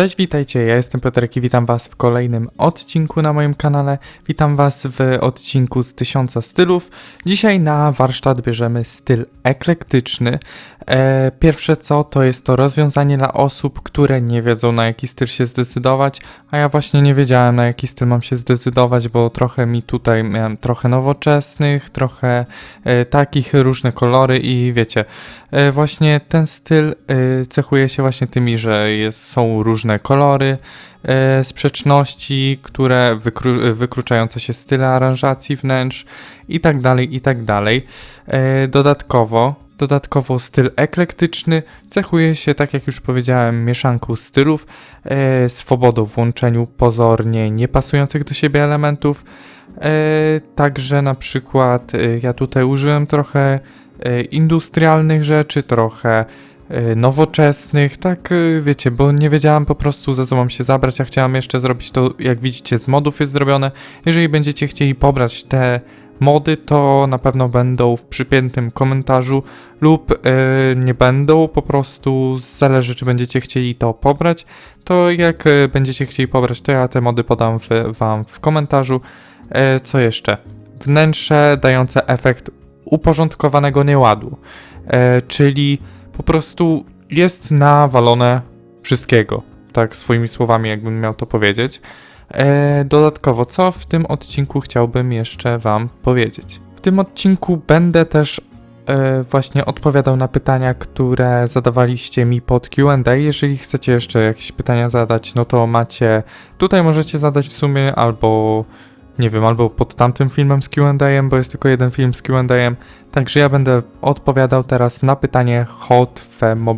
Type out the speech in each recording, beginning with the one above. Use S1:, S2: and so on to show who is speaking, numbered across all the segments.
S1: Cześć, witajcie, ja jestem Piotrek i witam was w kolejnym odcinku na moim kanale. Witam was w odcinku z tysiąca stylów. Dzisiaj na warsztat bierzemy styl eklektyczny. E, pierwsze co, to jest to rozwiązanie dla osób, które nie wiedzą na jaki styl się zdecydować, a ja właśnie nie wiedziałem na jaki styl mam się zdecydować, bo trochę mi tutaj miałem trochę nowoczesnych, trochę e, takich, różne kolory i wiecie, e, właśnie ten styl cechuje się właśnie tymi, że jest, są różne kolory, e, sprzeczności, które wykru, wykluczające się style aranżacji wnętrz i tak dalej, i tak dalej. E, dodatkowo, dodatkowo styl eklektyczny cechuje się, tak jak już powiedziałem, mieszanką stylów, e, swobodą w łączeniu pozornie niepasujących do siebie elementów. E, także na przykład e, ja tutaj użyłem trochę e, industrialnych rzeczy, trochę nowoczesnych, tak e, wiecie, bo nie wiedziałam po prostu za co mam się zabrać, ja chciałam jeszcze zrobić to, jak widzicie, z modów jest zrobione. Jeżeli będziecie chcieli pobrać te mody, to na pewno będą w przypiętym komentarzu lub e, nie będą, po prostu zależy czy będziecie chcieli to pobrać, to jak e, będziecie chcieli pobrać, to ja te mody podam w, wam w komentarzu. E, co jeszcze? Wnętrze dające efekt uporządkowanego nieładu, e, czyli po prostu jest nawalone wszystkiego, tak swoimi słowami jakbym miał to powiedzieć. E, dodatkowo, co w tym odcinku chciałbym jeszcze Wam powiedzieć? W tym odcinku będę też e, właśnie odpowiadał na pytania, które zadawaliście mi pod QA. Jeżeli chcecie jeszcze jakieś pytania zadać, no to macie. Tutaj możecie zadać w sumie albo. Nie wiem, albo pod tamtym filmem z QA, bo jest tylko jeden film z QA. Także ja będę odpowiadał teraz na pytanie Hot Femo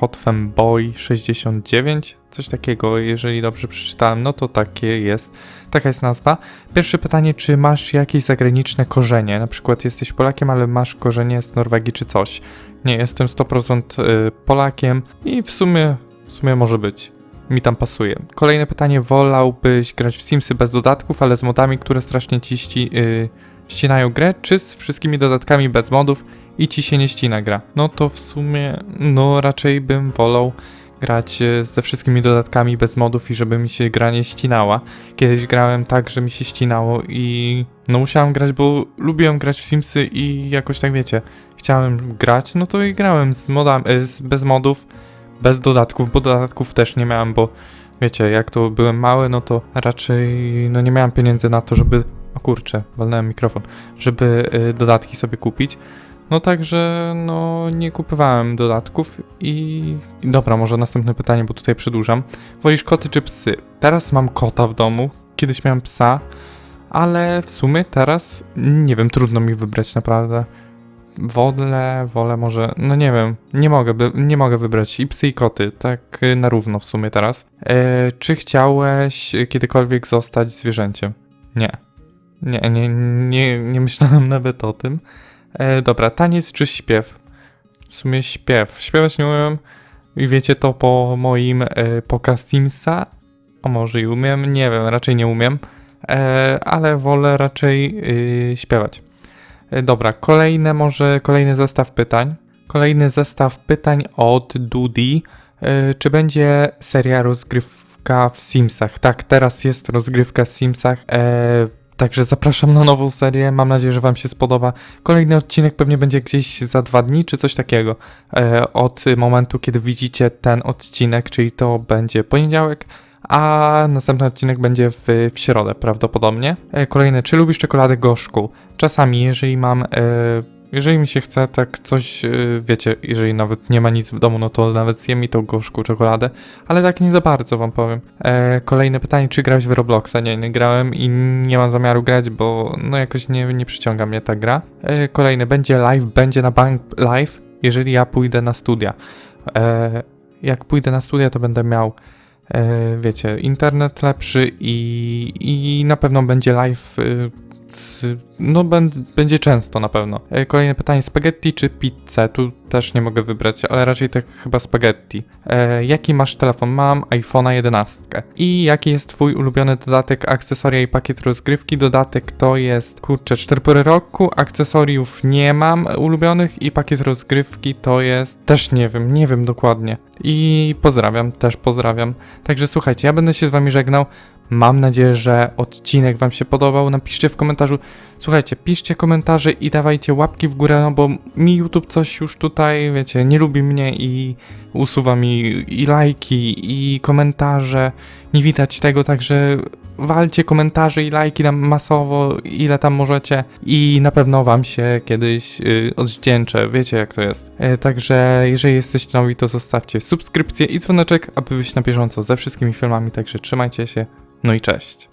S1: Hotfemboy 69, coś takiego, jeżeli dobrze przeczytałem, no to takie jest, taka jest nazwa. Pierwsze pytanie, czy masz jakieś zagraniczne korzenie, na przykład jesteś Polakiem, ale masz korzenie z Norwegii czy coś. Nie, jestem 100% y, Polakiem i w sumie, w sumie może być. Mi tam pasuje. Kolejne pytanie, wolałbyś grać w Simsy bez dodatków, ale z modami, które strasznie ci ści, y, ścinają grę, czy z wszystkimi dodatkami bez modów i ci się nie ścina gra. No to w sumie, no raczej bym wolał grać e, ze wszystkimi dodatkami bez modów i żeby mi się gra nie ścinała. Kiedyś grałem tak, że mi się ścinało i no musiałem grać, bo lubiłem grać w Simsy i jakoś tak wiecie, chciałem grać, no to i grałem z modami, z, bez modów, bez dodatków, bo dodatków też nie miałem, bo wiecie, jak to byłem mały, no to raczej no nie miałem pieniędzy na to, żeby o kurczę, walnąłem mikrofon, żeby y, dodatki sobie kupić. No także, no nie kupowałem dodatków i... i dobra, może następne pytanie, bo tutaj przedłużam. Wolisz koty czy psy? Teraz mam kota w domu, kiedyś miałem psa, ale w sumie teraz, nie wiem, trudno mi wybrać naprawdę. Wolę, wolę może, no nie wiem, nie mogę, nie mogę wybrać i psy i koty, tak y, na równo w sumie teraz. E, czy chciałeś kiedykolwiek zostać zwierzęciem? Nie. Nie, nie, nie, nie myślałem nawet o tym. E, dobra, taniec czy śpiew? W sumie śpiew. Śpiewać nie umiem i wiecie to po moim e, pokaz Simsa. A może i umiem? Nie wiem, raczej nie umiem. E, ale wolę raczej y, śpiewać. E, dobra, kolejne może, kolejny zestaw pytań. Kolejny zestaw pytań od Dudi. E, czy będzie seria rozgrywka w Simsach? Tak, teraz jest rozgrywka w Simsach. E, Także zapraszam na nową serię. Mam nadzieję, że Wam się spodoba. Kolejny odcinek pewnie będzie gdzieś za dwa dni, czy coś takiego. Od momentu, kiedy widzicie ten odcinek, czyli to będzie poniedziałek, a następny odcinek będzie w, w środę prawdopodobnie. E, kolejny, czy lubisz czekoladę gorzką? Czasami, jeżeli mam. E, jeżeli mi się chce tak coś, yy, wiecie, jeżeli nawet nie ma nic w domu, no to nawet zjem mi tą gorzką czekoladę, ale tak nie za bardzo wam powiem. E, kolejne pytanie, czy grałeś w Robloxa? Nie, nie grałem i nie mam zamiaru grać, bo no jakoś nie, nie przyciąga mnie ta gra. E, kolejne, będzie live, będzie na bank live, jeżeli ja pójdę na studia. E, jak pójdę na studia, to będę miał e, wiecie, internet lepszy i, i na pewno będzie live, e, z, no będzie często na pewno. E, Kolejne pytanie, spaghetti czy pizzę? Tu też nie mogę wybrać, ale raczej tak chyba spaghetti. E, jaki masz telefon? Mam iPhone'a 11. I jaki jest twój ulubiony dodatek, akcesoria i pakiet rozgrywki? Dodatek to jest, kurczę, 4 pory roku, akcesoriów nie mam ulubionych i pakiet rozgrywki to jest, też nie wiem, nie wiem dokładnie. I pozdrawiam, też pozdrawiam. Także słuchajcie, ja będę się z wami żegnał. Mam nadzieję, że odcinek Wam się podobał. Napiszcie w komentarzu. Słuchajcie, piszcie komentarze i dawajcie łapki w górę, no bo mi YouTube coś już tutaj, wiecie, nie lubi mnie i usuwa mi i lajki, i komentarze. Nie widać tego, także walcie komentarze i lajki tam masowo, ile tam możecie i na pewno Wam się kiedyś y, odwdzięczę. Wiecie, jak to jest. E, także jeżeli jesteście nowi, to zostawcie subskrypcję i dzwoneczek, aby być na bieżąco ze wszystkimi filmami. Także trzymajcie się. No i cześć.